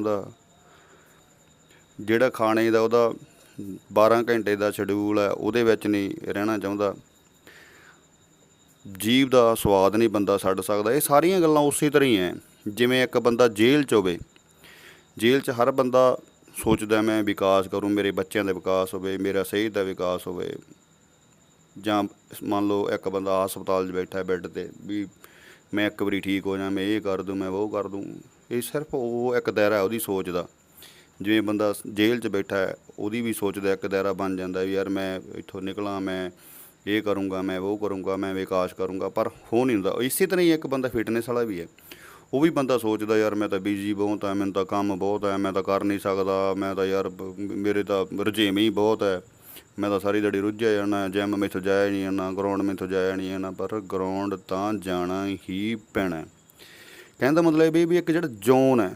ਉਹਦਾ ਜਿਹੜਾ ਖਾਣੇ ਦਾ ਉਹਦਾ 12 ਘੰਟੇ ਦਾ ਸ਼ਡਿਊਲ ਹੈ, ਉਹਦੇ ਵਿੱਚ ਨਹੀਂ ਰਹਿਣਾ ਚਾਹੁੰਦਾ। ਜੀਵ ਦਾ ਸਵਾਦ ਨਹੀਂ ਬੰਦਾ ਛੱਡ ਸਕਦਾ। ਇਹ ਸਾਰੀਆਂ ਗੱਲਾਂ ਉਸੇ ਤਰ੍ਹਾਂ ਹੀ ਹੈ। ਜਿਵੇਂ ਇੱਕ ਬੰਦਾ ਜੇਲ੍ਹ 'ਚ ਹੋਵੇ, ਜੇਲ੍ਹ 'ਚ ਹਰ ਬੰਦਾ ਸੋਚਦਾ ਮੈਂ ਵਿਕਾਸ ਕਰੂੰ, ਮੇਰੇ ਬੱਚਿਆਂ ਦਾ ਵਿਕਾਸ ਹੋਵੇ, ਮੇਰਾ ਸਿਹਤ ਦਾ ਵਿਕਾਸ ਹੋਵੇ। ਜਾਂ ਮੰਨ ਲਓ ਇੱਕ ਬੰਦਾ ਹਸਪਤਾਲ 'ਚ ਬੈਠਾ ਬੈੱਡ ਤੇ, ਵੀ ਮੈਂ ਇੱਕ ਵਾਰੀ ਠੀਕ ਹੋ ਜਾਂ ਮੈਂ ਇਹ ਕਰ ਦੂੰ, ਮੈਂ ਉਹ ਕਰ ਦੂੰ। ਇਹ ਸਿਰਫ ਉਹ ਇੱਕ ਦਾਇਰਾ ਉਹਦੀ ਸੋਚ ਦਾ। ਜਿਵੇਂ ਬੰਦਾ ਜੇਲ੍ਹ 'ਚ ਬੈਠਾ ਹੈ, ਉਹਦੀ ਵੀ ਸੋਚ ਦਾ ਇੱਕ ਦਾਇਰਾ ਬਣ ਜਾਂਦਾ ਵੀ ਯਾਰ ਮੈਂ ਇੱਥੋਂ ਨਿਕਲਾਂ, ਮੈਂ ਇਹ ਕਰੂੰਗਾ, ਮੈਂ ਉਹ ਕਰੂੰਗਾ, ਮੈਂ ਵਿਕਾਸ ਕਰੂੰਗਾ, ਪਰ ਹੋ ਨਹੀਂ ਹੁੰਦਾ। ਇਸੇ ਤਰ੍ਹਾਂ ਹੀ ਇੱਕ ਬੰਦਾ ਫਿਟਨੈਸ ਵਾਲਾ ਵੀ ਹੈ। ਉਹ ਵੀ ਬੰਦਾ ਸੋਚਦਾ ਯਾਰ ਮੈਂ ਤਾਂ ਬਿਜ਼ੀ ਬਹੁਤ ਹੈ, ਮੈਨੂੰ ਤਾਂ ਕੰਮ ਬਹੁਤ ਆ ਮੈਂ ਤਾਂ ਕਰ ਨਹੀਂ ਸਕਦਾ, ਮੈਂ ਤਾਂ ਯਾਰ ਮੇਰੇ ਤਾਂ ਰੁਝੇਵੇਂ ਹੀ ਬਹੁਤ ਹੈ। ਮੈਂ ਤਾਂ ਸਾਰੀ ਦਿਹਾੜੀ ਰੁੱਝਿਆ ਜਾਣਾ ਜਿਮ ਮੈਥੋਂ ਜਾਇਆ ਨਹੀਂ ਜਾਣਾ ਗਰਾਊਂਡ ਮੈਥੋਂ ਜਾਇਆ ਨਹੀਂ ਜਾਣਾ, ਪਰ ਗਰਾਊਂਡ ਤਾਂ ਜਾਣਾ ਹੀ ਪੈਣਾ। ਕਹਿੰਦਾ ਮਤਲਬ ਇਹ ਵੀ ਇੱਕ ਜਿਹੜਾ ਜ਼ੋਨ ਹੈ